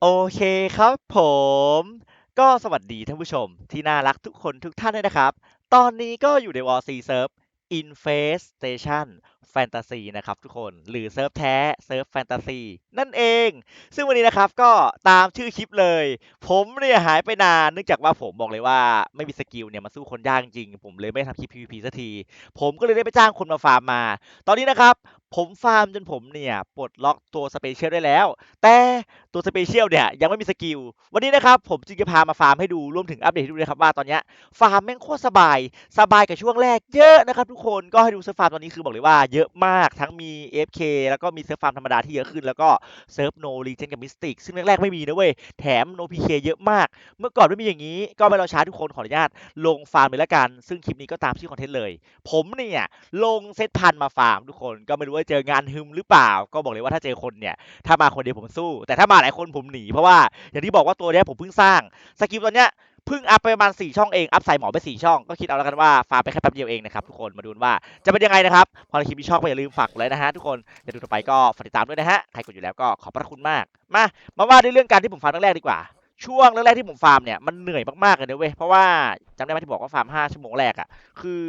โอเคครับผม ก็สวัสดีท่านผู้ชมที่น่ารักทุกคนทุกท่านด้วยนะครับ ตอนนี้ก็อยู่ใน War C Serve Infestation Fantasy นะครับทุกคนหรือเซิร์ฟแท้เซิร์ฟแฟนตาซีนั่นเอง ซึ่งวันนี้นะครับก็ตามชื่อคลิปเลย ผมเนี่ยหายไปนานเนื่องจากว่าผมบอกเลยว่าไม่มีสกิลเนี่ยมาสู้คนยากจริง ผมเลยไม่ทำคลิป PVP สักที ผมก็เลยได้ไปจ้างคนมาฟาร์มมา ตอนนี้นะครับผมฟาร์มจนผมเนี่ยปลดล็อกตัวสเปเชียลได้แล้ว แต่ตัวสเปเชียลเนี่ยยังไม่มีสกิล วันนี้นะครับผมจึงจะพามาฟาร์มให้ดูรวมถึงอัปเดตให้ดูนะครับว่าตอนเนี้ยฟาร์มแม่งโคตรสบาย สบายกับช่วงแรกเยอะนะครับทุกคนก็ให้ดูเซิร์ฟฟาร์มตอนนี้คือบอกเลยว่าเยอะมากทั้งมี FK แล้วก็มีเซิร์ฟฟาร์มธรรมดาที่เยอะขึ้น แล้วก็เซิร์ฟโนรีเจนกับมิสติกซึ่งแรกๆไม่มีนะเว้ย แถมโนพีเคเยอะมาก เมื่อก่อนไม่มีอย่างนี้ ก็ไม่รอช้าทุกคนขออนุญาต ลงฟาร์มเลยละกัน ซึ่งคลิปนี้ก็ตามชื่อคอนเทนต์เลย ผมเนี่ยลงเซตพันมาฟาร์มทุกคนก็ไม่รู้ว่าเจองานฮึมหรือเปล่า ก็บอกเลยว่าถ้าเจอคนเนี่ยถ้ามาคนเดียวผมสู้ แต่ถ้ามาหลายคนผมหนีเพราะว่าอย่างที่บอกว่าตัวเนี้ยผมเพิ่งสร้างสกิลตัวเนี้ย เพิ่งอัพไปประมาณ4ช่องเอง อัพใส่หมอไป4ช่อง ก็คิดเอาแล้วกันว่าฟาร์มไปแค่แป๊บเดียวเองนะครับทุกคน มาดูว่าจะเป็นยังไงนะครับ พอคลิปนี้ชอบก็อย่าลืมฝากกดไลค์นะฮะทุกคนอย่าดูต่อไปก็ฝากติดตามด้วยนะฮะ ใครกดอยู่แล้วก็ขอบพระคุณมาก มา มาว่าด้วยเรื่องการที่ผมฟาร์มแรกๆดีกว่า ช่วงแรกๆที่ผมฟาร์มเนี่ยมันเหนื่อยมากๆเลยนะเว้ย เพราะว่าจำได้ไหมที่บอกว่าฟาร์ม5ชั่วโมงแรกอะคือ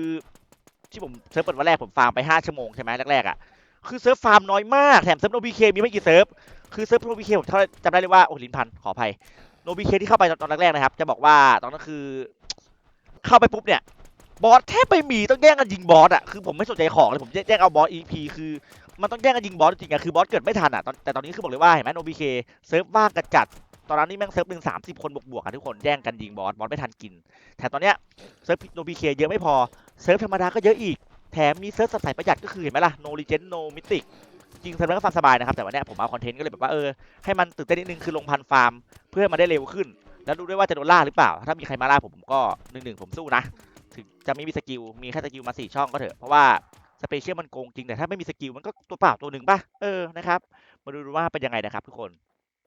ที่ผมเซิร์ฟเปิดวันแรกผมฟาร์มไป5ชั่วโมงใช่ไหมแรกๆอะ คือเซิร์ฟฟาร์มน้อยมาก แถมเซิร์ฟโนบีเคมีไม่กี่เซิร์ฟ คือเซิร์ฟโนบีเคผมจำได้เลยว่าโอ้ลินพันขออภัย โนบีเคที่เข้าไปตอนแรกๆนะครับ จะบอกว่าตอนนั้นคือ เข้าไปปุ๊บเนี่ย บอสแทบไม่มีต้องแย่งกันยิงบอสอะคือผมไม่สนใจของเลยผมแย่งเอาบอส EP คือ มันต้องแย่งกันยิงบอสจริงๆอะคือบอสเกิดไม่ทันอะตอนแต่ตอนนี้คือบอกเลยว่าเห็นไหมโนบีเคเซิร์ฟว่างกันจัดตอนนั้นนี่แม่งเซิร์ฟหนึ่งสามสิบคนบวกๆกันทุกคนแย่งกันยิงบอสบอสไม่ทันกินแต่ตอนเนี้ยเซิร์ฟโนบีเคเยอะไม่พอเซิร์ฟธรรมดาก็เยอะอีก แถมมีเซิร์ฟสายประหยัดก็คือเห็นไหมล่ะ no legend no mythic จ ริงเซิร์ฟนั้นก็ฟาร์มสบายนะครับแต่วันเนี้ยผมเอาคอนเทนต์ก็เลยแบบว่าเออให้มันตื่นเต้นนิดนึงคือลงพันฟาร์ม เพื่อให้มันได้เร็วขึ้น แล้วดูด้วยว่าจะโดนล่าหรือเปล่า ถ้ามีใครมาล่าผมผมก็หนึ่งหนึ่งผมสู้นะถึงจะไม่มีสกิลมีแค่สกิลมาสี่ช่องก็เถอะเพราะว่าสเปเชียลมันโกงจริงแต่ถ้าไม่มีสกิลมันก็ตัวเปล่าตัวหนึ่งป่ะเออนะครับมาดูว่าเป็นยังไงนะครับทุกคน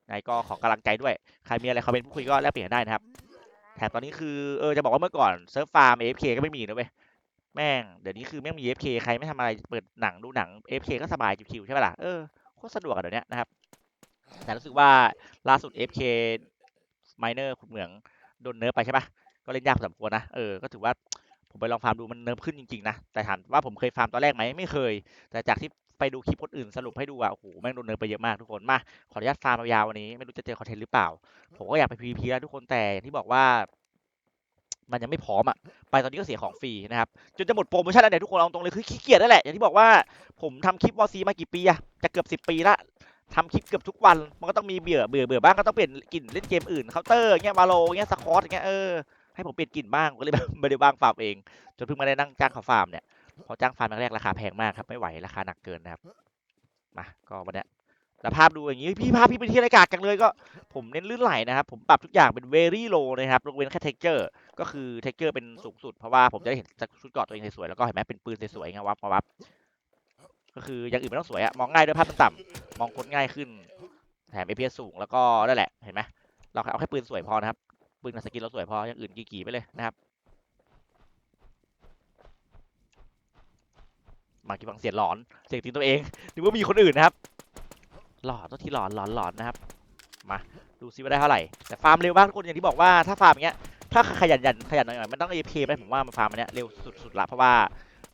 ไงก็ขอกำลังใจด้วยใครมีอะไรคอมเมนต์พูดคุยก็แลกเปลี่ยนได้นะครับแถมตอนนี้คือเออจะบอกว่าเมื่อก่อนเซิร์ฟฟาร์ม AFK ก็ไม่มีนะเว้ย แม่งเดี๋ยวนี้คือแม่งมี FK ใครไม่ทำอะไรเปิดหนังดูหนัง FK ก็สบายชิวๆใช่ปะล่ะเออโคตรสะดวกอะเดี๋ยวนี้นะครับ แต่รู้สึกว่าล่าสุด FK Miner ขุดเหมืองโดนเนิร์ฟไปใช่ปะก็เล่นยากพอสมควรนะเออก็ถือว่าผมไปลองฟาร์มดูมันเนิร์ฟขึ้นจริงๆนะแต่ถามว่าผมเคยฟาร์มตอนแรกไหมไม่เคย แต่จากที่ไปดูคลิปคนอื่นสรุปให้ดูอะโอ้โหแม่งโดนเนิร์ฟไปเยอะมากทุกคนมาขออนุญาตฟาร์มยาววันนี้ ไม่รู้จะเจอคอนเทนต์หรือเปล่า ผมก็อยากไป PVP แล้วทุกคนแต่อย่างที่บอกว่า มันยังไม่พร้อมอะไปตอนนี้ก็เสียของฟรีนะครับ จนจะหมดโปรโมชั่นแล้วเนี่ยทุกคนเอาตรงเลยคือขี้เกียจนั่นแหละ อย่างที่บอกว่าผมทำคลิปวอซีมากี่ปีอะจะเกือบสิบปีละทำคลิปเกือบทุกวัน มันก็ต้องมีเบื่อเบื่อเบื่อบ้างก็ต้องเปลี่ยนกลิ่นเล่นเกมอื่นเคาน์เตอร์เงี้ยวาโลเงี้ยสคอตเงี้ยเออให้ผมเปลี่ยนกลิ่นบ้างก็เลยแบบไม่ได้บ้างฟาร์มเอง จนเพิ่งมาได้นั่งจ้างเขาฟาร์มเนี่ยพอจ้างฟาร์มแรกราคาแพงมากครับไม่ไหวราคาหนักเกินนะครับมาก็วันนี้ แล้วภาพดูอย่างงี้พี่ภาพพี่เป็นที่ไรกากจังเลยก็ผมเน้นลื่นไหลนะครับ ผมปรับทุกอย่างเป็น very low นะครับยกเว้นแค่ texture ก็คือ texture เป็นสูงสุด เพราะว่าผมจะได้เห็นชุดเกาะตัวเองสวยๆแล้วก็เห็นไหมเป็นปืนสวยๆไงวับมาวับก็คืออย่างอื่นไม่ต้องสวยอะมองง่ายด้วยภาพต่ำมองคนง่ายขึ้นแถม APS สูงแล้วก็นั่นแหละเห็นไหมเราเอาแค่ปืนสวยพอนะครับปืนกับสกินเราสวยพออย่างอื่นกี่ๆไปเลยนะครับมากี่ฟังเสียงหลอนเสียงตีนตัวเองนึกว่ามีคนอื่นนะครับ หลอนตัวทีหลอนหลอนหลอนนะครับ มาดูซิว่าได้เท่าไหร่ แต่ฟาร์มเร็วมากทุกคนอย่างที่บอกว่าถ้าฟาร์มอย่างเงี้ย ถ้าขยันยันขยันหน่อยๆมันต้อง AP ไปผมว่ามันฟาร์มอันเนี้ยเร็วสุดๆละเพราะว่า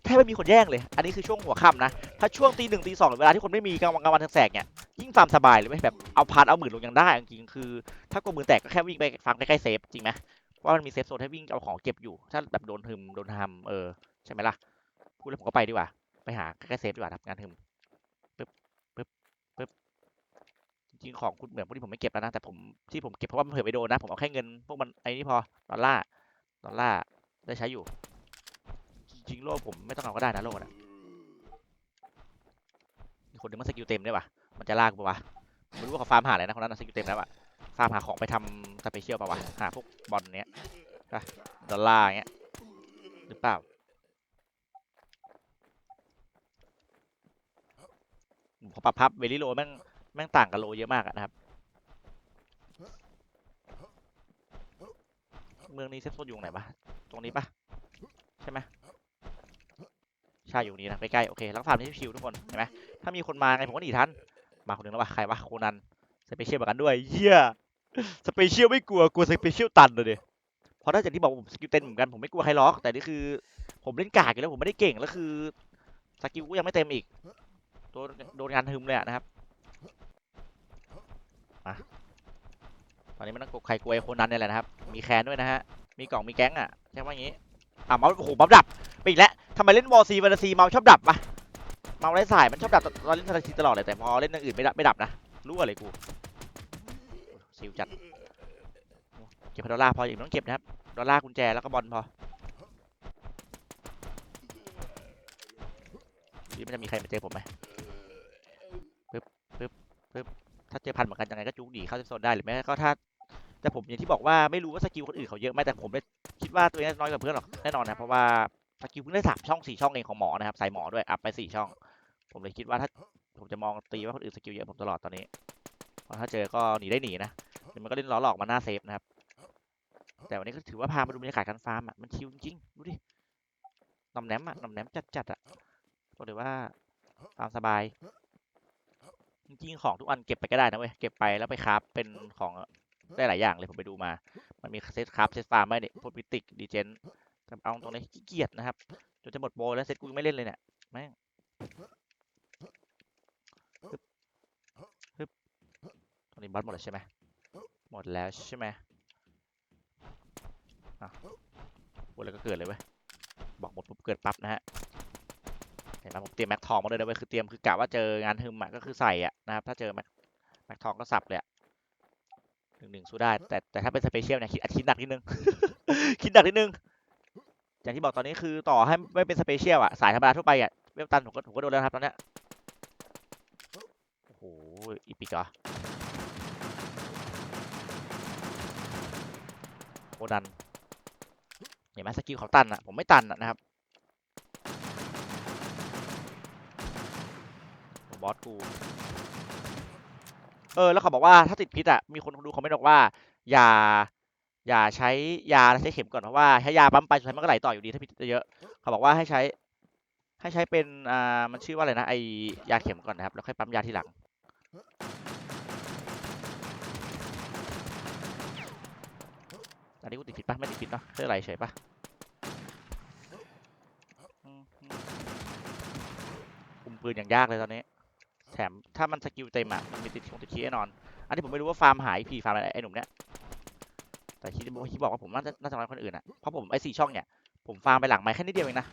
แทบไม่มีคนแย่งเลย อันนี้คือช่วงหัวค่ำนะ ถ้าช่วงตีหนึ่งตีสองหรือเวลาที่คนไม่มีกลางวันกลางวันแสกเนี่ย ยิ่งฟาร์มสบายเลยไหมแบบเอาพานเอาหมื่นลงยังได้จริงๆคือ ถ้ากลัวมือแตกก็แค่วิ่งไปฟาร์มใกล้ๆเซฟจริงไหมว่ามันมีเซฟโซนให้วิ่งเอาของเก็บอยู่ ถ้าแบบโดนหึมโดนทำเออใช่ไหมล่ะพูดแล้วผมก็ไปดีกว่า ไปหาใกล้ๆเซฟดีกว่าทำงานหึมปึ๊บปึ๊บปึ๊บ จริงของคุณเหมือนพวกที่ผมไม่เก็บแล้วนะแต่ผมที่ผมเก็บเพราะว่ามันเผื่อไปโดนนะผมเอาแค่เงินพวกมันไอ้นี่พอดอลลาร์ดอลลาร์ได้ใช้อยู่ จริงโล่ผมไม่ต้องเอาก็ได้นะโล่นะคนนึงมันสกิลเต็มได้วยวะมันจะลากปะวะไม่รู้ว่าเขาฟาร์มหาอะไรนะคนนั้นนะสกิลเต็มแล้วอะฟาร์มหาของไปทำสเปเชียลปะวะหาพวกบอลเนี้ยดอลลาร์เงี้ยหรือเปล่าพอปรับพับเวลิโลแม่ง แม่งต่างกับโลเยอะมากอะนะครับ เมืองนี้เซฟโซนอยู่ตรงไหนปะตรงนี้ปะใช่ไหมใช่อยู่นี้นะใกล้ๆโอเคแล้วก็ฟาร์มที่ชิวทุกคนเห็นไหมถ้ามีคนมาไงผมก็หนีทันมาคนหนึงแล้ววะใครวะโคนันสเปเชียลเหมือนกันด้วยเหี้ยสเปเชียลไม่กลัวกลัวสเปเชียลตันเลยดิเพราะถ้าจากที่บอกผมสกิลเต็มเหมือนกันผมไม่กลัวใครล็อกแต่นี่คือ ผมเล่นกากอยู่แล้วผมไม่ได้เก่งแล้วคือสกิลก็ยังไม่เต็มอีกโดนโดนงานทึมเลยนะครับ มาตอนนี้มันต้องกลัวใครกลัวไอ้คนนั้นเนี่ยแหละนะครับ มีแคนด้วยนะฮะ มีกล่องมีแก๊งอะใช่ว่าอย่างงี้ อะเมาส์โอ้โหเมาส์ดับไปอีกแล้วทำไมเล่นวอลซีวันซีเมาส์ชอบดับปะเมาส์ไร้สายมันชอบดับตอนเล่นทันทีตลอดเลยแต่พอเล่นอย่างอื่นไม่ดับไม่ดับนะรู้อะไรกูซิวจัดเก็บดอลลาร์พออีกต้องเก็บนะครับดอลลาร์กุญแจแล้วก็บอลพอนี่มันจะมีใครมาเจอผมไหมปึ๊บปึ๊บปึ๊บ ถ้าเจอพันเหมือนกันยังไงก็จูงหนีเข้าเซฟโซนได้หรือไม่ก็ถ้าแต่ผมอย่างที่บอกว่าไม่รู้ว่าสกิลคนอื่นเขาเยอะไหมแต่ผมคิดว่าตัวเองน้อยกว่าเพื่อนหรอกแน่นอนนะเพราะว่าสกิลเพิ่งได้สามช่องสี่ช่องเองของหมอนะครับใส่หมอด้วยอัพไปสี่ช่อง ผมเลยคิดว่าถ้าผมจะมองตีว่าคนอื่นสกิลเยอะผมตลอดตอนนี้เพราะถ้าเจอก็หนีได้หนีนะเดี๋ยวมันก็เล่นล้อหลอกมาหน้าเซฟนะครับ แต่วันนี้ก็ถือว่าพามาดูบรรยากาศการฟาร์มอะมันชิลจริงๆดูดิหนำแหนมอะหนำแหนมจัดๆอะบอกเลยว่าตามสบาย จริงๆของทุกอันเก็บไปก็ได้นะเว้ย เก็บไปแล้วไปคราฟเป็นของได้หลายอย่างเลยผมไปดูมา มันมีเซตคราฟเซตฟาร์มไหมเนี่ยพวกพิติกดีเจนเอาตรงนี้ขี้เกียจนะครับ จนจะหมดโบแล้วเซตกูยังไม่เล่นเลยเนี่ย แม่งฮึบตรงนี้บัสหมดแล้วใช่ไหมหมดแล้วใช่ไหมอะพูดแล้วก็เกิดเลยเว้ย บอกหมดปุ๊บเกิดปั๊บนะฮะ เห็นไหมผมเตรียมแม็กทองมาเลยนะเว้ยคือเตรียมคือกะว่าเจองานฮึมอะก็คือใส่อะนะครับถ้าเจอแม็กแม็กทองก็สับเลยอะหนึ่งหนึ่งสู้ได้ แต่แต่ถ้าเป็นสเปเชียลเนี่ยคิดอาจคิดหนักนิดนึง คิดหนักนิดนึง อย่างที่บอกตอนนี้คือต่อให้ไม่เป็นสเปเชียลอะสายธรรมดาทั่วไปอะเวลตันผมก็ผมก็โดนแล้วครับตอนเนี้ยโอ้โหอีปิกเหรอโคดันเห็นไหมสกิลเขาตันอะผมไม่ตันอะนะครับ บอสกู เออ แล้วเขาบอกว่าถ้าติดพิษอะ มีคนดูคอมเมนต์บอกว่า อย่า อย่าใช้ยาและใช้เข็มก่อนเพราะว่าถ้ายาปั๊มไปสุดท้ายมันก็ไหลต่ออยู่ดีถ้าพิษเยอะเขาบอกว่าให้ใช้ ให้ใช้เป็นอ่ามันชื่อว่าอะไรนะไอยาเข็มก่อนนะครับแล้วค่อยปั๊มยาทีหลังอันนี้กูติดพิษปะไม่ติดพิษเนาะเรื่ออะไรเฉยปะคุมปืนอย่างยากเลยตอนนี้ แถมถ้ามันสกิลเต็มอะมันมีติดคงติดคีแน่นอน อันนี้ผมไม่รู้ว่าฟาร์มหายพีฟาร์มอะไรไอ้หนุ่มเนี้ยแต่คิดคิดบอกว่าผมน่าจะน่าจะน้อยคนอื่นอะเพราะผมไอ้สี่ช่องเนี่ยผมฟาร์มไปหลังไม้แค่นิดเดียวเองนะ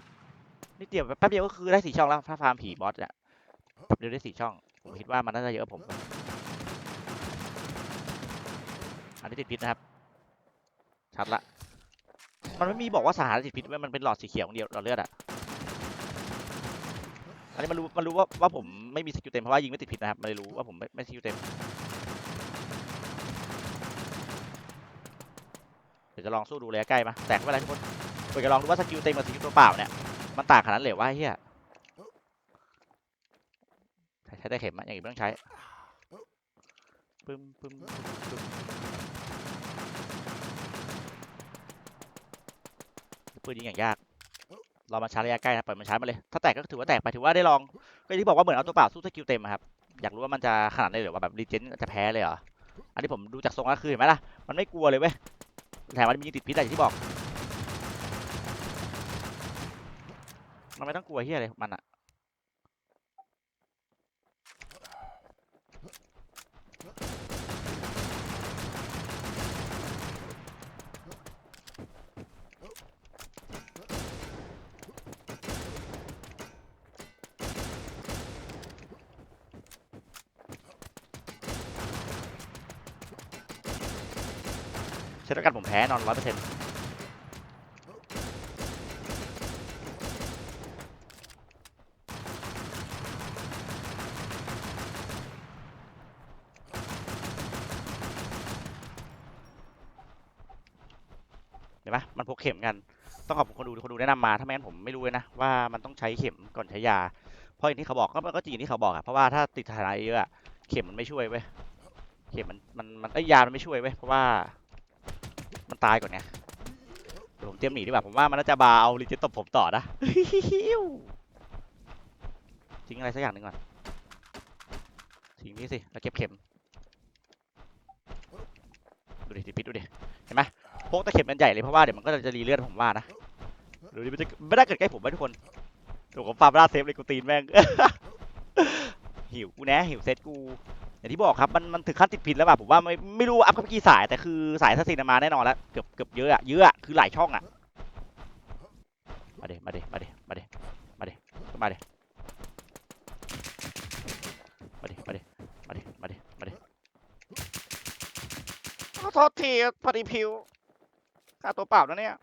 นิดเดียวแป๊บเดียวก็คือได้สี่ช่องแล้วถ้าฟาร์มผีบอสเนี่ยแป๊บเดียวได้สี่ช่องผมคิดว่ามันน่าจะเยอะผมอันนี้ติดพิษนะครับชัดละมันไม่มีบอกว่าสถานติดพิษว้ยมันเป็นหลอดสีเขียวอย่างเดียวหลอดเลือดอะ อันนี้มันรู้มันรู้ว่าว่าผมไม่มีสกิลเต็มเพราะว่ายิงไม่ติดผิดนะครับมันเลยรู้ว่าผมไม่ไม่สกิลเต็มเดี๋ยวจะลองสู้ดูระยะใกล้มาแตกไม่เป็นไรทุกคนเดี๋ยวจะลองดูว่าสกิลเต็มกับสกิลตัวเปล่าเนี่ยมันต่างขนาดนั้นเลยว่าเฮียใช้ได้เข็มอะอย่างอื่นไม่ต้องใช้ปึ้มปึ้มปึ้มปึ้มปืนยิงอย่างยาก รอมาชาร์จระยะใกล้นะปล่อยมันชาร์จมาเลย ถ้าแตกก็ถือว่าแตกไปถือว่าได้ลองก็อย่างที่บอกว่าเหมือนเอาตัวเปล่าสู้สกิลเต็มอะครับอยากรู้ว่ามันจะขนาดไหนหรือว่าแบบรีเจนจะแพ้เลยเหรออันนี้ผมดูจากทรงก็คือเห็นไหมล่ะมันไม่กลัวเลยเว้ยแถมมันมีติดพิษอะไรอย่างที่บอกมันไม่ต้องกลัวเฮียอะไรมันอะ เช่นเดียวกันผมแพ้นอนร้อยเปอร์เซ็นต์เห็นปะมันพกเข็มกัน ต้องขอบคุณคนดูคนดูแนะนำมา ถ้าไม่งั้นผมไม่รู้เลยนะว่ามันต้องใช้เข็มก่อนใช้ยา เพราะอย่างที่เขาบอกก็มันก็จริงอย่างที่เขาบอกอะเพราะว่าถ้าติดสถานะเยอะอะเข็มมันไม่ช่วยเว้ยเข็มมันมันมันไอยามันไม่ช่วยเว้ยเพราะว่า ตายก่อนไงเดี๋ยวผมเตรียมหนีดีกว่าผมว่ามันน่าจะบาเอาลิจิตตบผมต่อนะทิ้งอะไรสักอย่างหนึ่งก่อนทิ้งนี่สิแล้วเก็บเข็มดูดิติดพิษดูดิเห็นไหมพกตะเข็บมันใหญ่เลยเพราะว่าเดี๋ยวมันก็จะรีเลือดผมว่านะดูดิมันจะไม่ได้เกิดใกล้ผมไว้ทุกคนถูกผมฟาร์มล่าเซฟเลยกูตีนแม่งหิวกูแน่หิวเซตกู อย่างที่บอกครับมันมันถึงขั้นติดพิษแล้วแบบผมว่าไม่ไม่รู้อัพกี่สายแต่คือสายทัศซินมาแน่นอนแล้วเกือบเกือบเยอะอะเยอะอะคือหลายช่องอะมาเดมาเดมาเดมาเดมาเดมาเดมาเดมาเดมาเดมาเดมาเดขอโทษทีพอดีพิวค่าตัวเปล่านะเนี่ย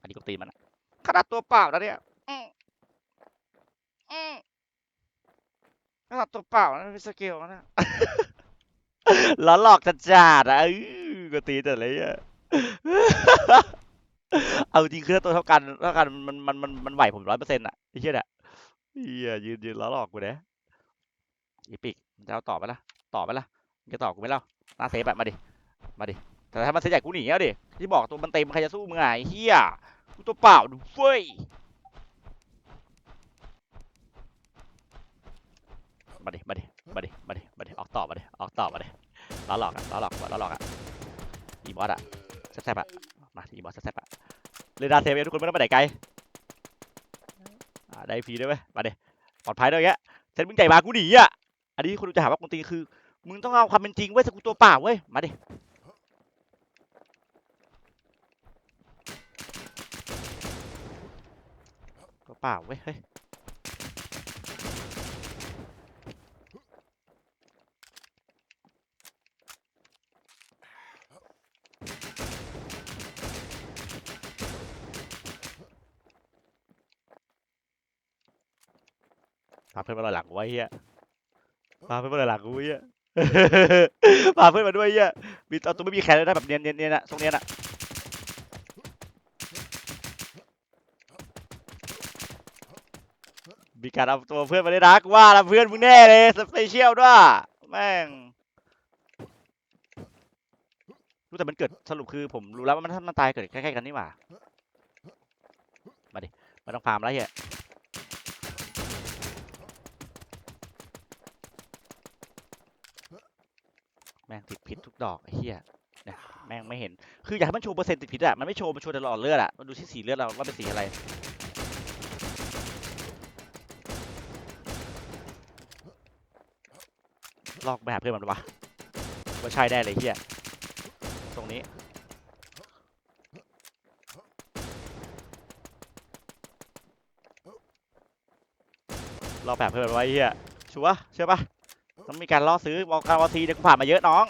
อันนี้ก็ตีนมันอะขนาดตัวเปล่านะเนี่ยอืมอืม ขนาดตัวเปล่านะเป็นสเกลนะล้อหลอกจัดจัดๆอะก็ตีแต่เลยอะเอาจริงคือถ้าตัวเท่ากันเท่ากันมันมันมันมันไหวผมร้อยเปอร์เซ็นต์อะไอ้เชี่ยเนี่ยเฮียยืนยืนล้อหลอกกูนะอีปิกมันจะเอาต่อไปละต่อไปละมึงจะต่อกูไหมเล่าหน้าเซฟแบบมาดิมาดิแต่ถ้ามันเซฟใหญ่กูหนีเอาดิที่บอกตัวมันเต็มใครจะสู้มึงไงเฮียกูตัวเปล่าดูเฟ้ย มาดิมาดิมาดิมาดิมาดิออกต่อมาดิออกต่อมาดิล้อหลอกอะล้อหลอกล้อหลอกอะอีบอสอะแซ่บๆอะมาอีบอสแซ่บๆอะเรดาร์เซฟเองทุกคนไม่ต้องไปไหนไกลได้ฟรีด้วยเว้ยมาดิปลอดภัยด้วยแกเซนมึงใหญ่มากูหนีอะ อันนี้คุณจะหาว่ากูตีคือ มึงต้องเอาความเป็นจริงเว้ยสกูตัวเปล่าเว้ย มาดิตัวเปล่าเว้ย เฮ้ย เพื่อนมาลอยหลังกูไว้เฮียพาเพื่อนมาลอยหลังกูเฮียพาเพื่อนมาด้วยเฮียมีเอาตัวไม่มีแขนเลยนะแบบเนียนเนียนเนียนอะทรงเนียนอะมีการเอาตัวเพื่อนมาได้รักว่าล้วเพื่อนมึงแน่เลยสเปเชียลด้วยแม่งรู้แต่มันเกิดสรุปคือผมรู้แล้วว่ามันมันตายเกิดใกล้ๆกันนี่หว่ามาดิมาต้องฟาร์มแล้วเฮีย แม่งติ ดพิษทุกดอกไอ้เหี้ยเนี่ยแม่งไม่เห็น คืออยากให้มันโชว์เปอร์เซ็นต์ติดพิษอะมันไม่โชว์ มันโชว์แต่หลอดเลือดอะมันดูที่สีเลือดเราว่าเป็นสีอะไร ลอกไปหาเพื่อนมันวะว่าใช่ได้เลยเฮียตรงนี้ลอกแบบเพื่อนมันไว้เฮียชัวร์เชื่อปะต้องมีการล่อซื้อวอลการวอซีเนี่ยกูผ่านมาเยอะน้อง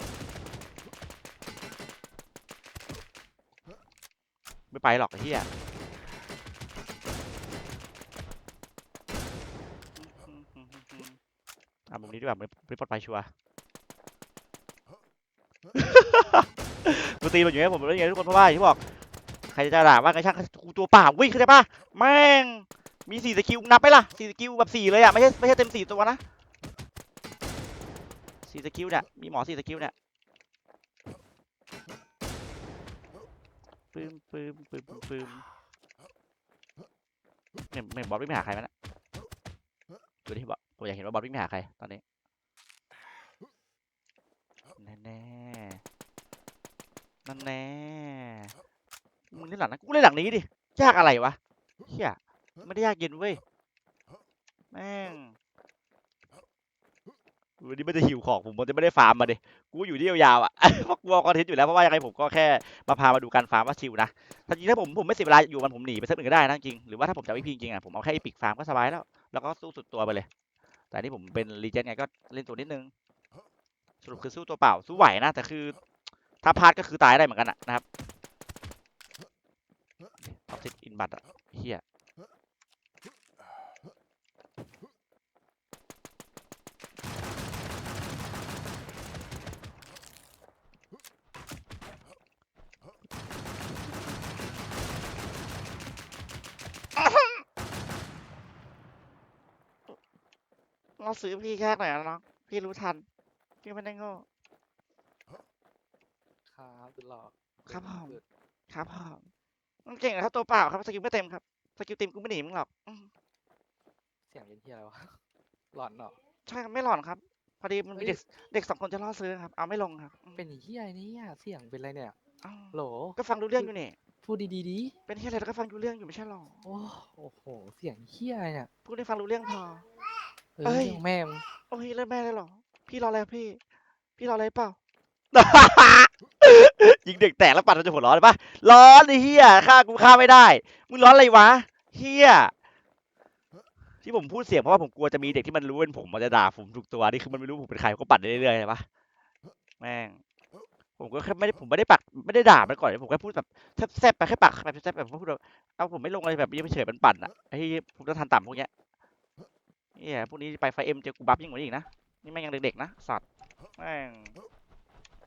ไม่ไปหรอกไอ้เหี้ยอะมุมนี้ดีกว่าไม่ไม่ปลอดภัยชัวร์ กูตีมันอยู่เนี่ยผมเล่นย่างนี้ทุกคนเพราะว่าอย่างที่บอก ใครจะด่าว่าไงช่างกูตัวเปล่าวิ่งเข้าใจปะแม่งมีสี่สกิลนับไปล่ะสี่สกิลแบบสี่เลยอะไม่ใช่ไม่ใช่เต็มสี่ตัวนะสี่สกิลเนี่ยมีหมอสี่สกิลเนี่ย ปืมปืมปืมปืมปืมเนี่ยไม่บอสวิ่งไปหาใครมั้ยนะดูดิบอสผมอยากเห็นว่าบอสวิ่งไปหาใครตอนนี้แน่แน่นั่นแน่มึงเล่นหลังนะกูเล่นหลังนี้ดิยากอะไรวะเฮียไม่ได้ยากเย็นเว้ยแม่ง วันนี้ไม่ได้หิวของผมมันจะไม่ได้ฟาร์มมาดิกูอยู่ที่ยาวๆอะเพราะกูเอาคอนเทนต์อยู่แล้วเพราะว่ายังไงผมก็แค่มาพามาดูการฟาร์มว่าชิวนะถ้าจริงถ้าผมผมไม่เสียเวลาอยู่มันผมหนีไปสักหนึ่งก็ได้นะจริงหรือว่าถ้าผมจะเอาอีพีจริงอะผมเอาแค่อีพิกฟาร์มก็สบายแล้ว แล้วก็สู้สุดตัวไปเลย แต่นี่ผมเป็นรีเจนไงก็เล่นตัวนิดนึงสรุปคือสู้ตัวเปล่าสู้ไหวนะแต่คือถ้าพลาดก็คือตายได้เหมือนกันอะนะครับท็อกซิกอินบัตอะเฮีย เราซื้อพี่แค่หน่อยนะน้องพี่รู้ทันพี่ไม่ได้โง่ ครับสุดหล่อครับผมสุดครับผมมันเก่งนะครับตัวเปล่าครับสกิลไม่เต็มครับสกิลเต็มกูไม่หนีมึงหรอกอืมเสียงเย็นที่อะไรวะ หลอนเนาะใช่ครับไม่หลอนครับ พอดีมันมีเฮ้ยเด็กเด็กสองคนจะล่อซื้อครับเอาไม่ลงครับอืมเป็นเฮียนี่อะเสียงเป็นไรเนี่ยเอ้าโหลก็ฟังรู้เรื่องอยู่นี่พูดดีๆดีเป็นเฮียอะไรก็ฟังรู้เรื่องอยู่ไม่ใช่หรอโอ้โอ้โห เสียงเฮียเนี่ยพูดให้ฟังรู้เรื่องพอ เอเอ้อยเรื่องแม่มึงโอ้ยเล่นแม่เลยเหรอ พี่รออะไรครับพี่ พี่รออะไรเปล่า ยิงเด็กแตกแล้วปัดมันจะหัวร้อนเลยปะร้อนไอ้เฮียฆ่ากูฆ่าไม่ได้ มึงร้อนอะไรวะเฮียที่ผมพูดเสียงเพราะว่าผมกลัวจะมีเด็กที่มันรู้เป็นผมมันจะด่าผมทุกตัวนี่คือมันไม่รู้ผมเป็นใครผมก็ปัดได้เรื่อยๆใช่ปะแม่งผมก็แค่ไม่ได้ผมไม่ได้ปักไม่ได้ด่ามันก่อนผมแค่พูดแบบแซ่บๆไปแค่ปักแบบแซ่บๆแบบพูดแบบเอาผมไม่ลงอะไรแบบนี้เฉยๆมันปั่นอะไอ้ผมจะทันต่ำพวกเนี้ย เฮียพวกนี้ไปไฟเอ็มเจอกูบัฟยิ่งกว่านี้อีกนะ นี่แม่งยังเด็กๆนะ สัตว์ แม่ง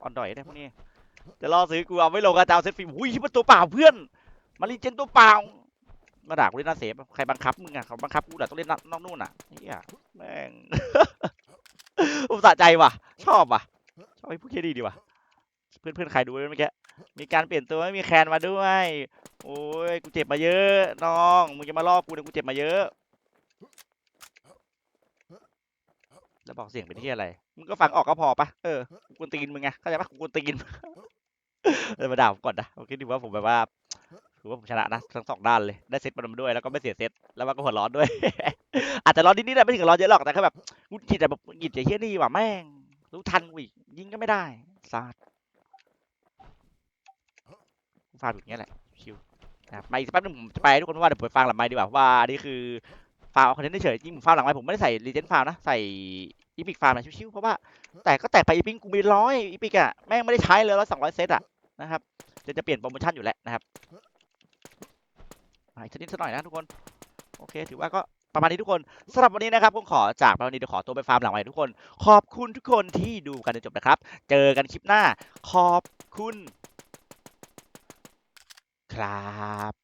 อ่อนดอยเนี่ยพวกนี้ จะล่อซื้อกูเอาไม่ลงกระเจ้าเซตฟิล์มหุ้ยที่มันตัวเปล่าเพื่อน มารีเจนตัวเปล่า มาด่ากูเล่นหน้าเซฟใครบังคับมึงอะเขาบังคับกูด่ต้องเล่นนอกนู่นอะเฮียแม่งผมสะใจว่ะ ชอบว่ะ ชอบไอ้พวกเคดีดีว่ะ เพื่อนๆใครดูเมื่อกี้มีการเปลี่ยนตัวไม่มีแคนมาด้วย โอ้ย กูเจ็บมาเยอะ น้อง มึงจะมาล่อกูเนี่ยกูเจ็บมาเยอะ แล้วบอกเสียงเป็นที่อะไร มึงก็ฟังออกก็พอปะเออกูกวนตีนมึงไง เข้าใจปะกูกวนตีนเออมาด่าผมก่อนนะผมคิดดูว่าผมแบบว่าถือว่าผมชนะนะทั้งสองด้านเลย ได้เซตมันมาด้วย แล้วก็ไม่เสียเซต แล้วมันก็หัวร้อนด้วย อาจจะร้อนนิดๆแหละไม่ถึงกับร้อนเยอะหรอก แต่แค่แบบกูจิตแต่แบบหงิดใจเฮี้ยนี่ว่ะแม่ง รู้ทันกูอีกยิงก็ไม่ได้ซาดฟาดอย่างเงี้ยแหละชิวนะครับมาอีกสักแป๊บนึงผมจะไปให้ทุกคนว่าเดี๋ยวผมไปฟังหลังไมค์ดีกว่าเพราะว่าอันนี่คือ ฟาร์มเอาคอนเทนต์เฉยจริงผมฟาร์มหลังไมค์ผมไม่ได้ใส่รีเจนฟาร์มนะ ใส่อีพิกฟาร์มนะชิวๆเพราะว่า แต่ก็แตกไปอีพิกกูมีร้อยอีพิกอะแม่งไม่ได้ใช้เลยร้อยสองร้อยเซตอะนะครับจะจะเปลี่ยนโปรโมชั่นอยู่แล้วนะครับมาอีกสักนิดสักหน่อยนะทุกคน โอเค ถือว่าก็ประมาณนี้ทุกคนสำหรับวันนี้นะครับผมขอจากประมาณนี้เดี๋ยวขอตัวไปฟาร์มหลังใหม่ทุกคน ขอบคุณทุกคนที่ดูกันจนจบนะครับ เจอกันคลิปหน้า ขอบคุณ ครับ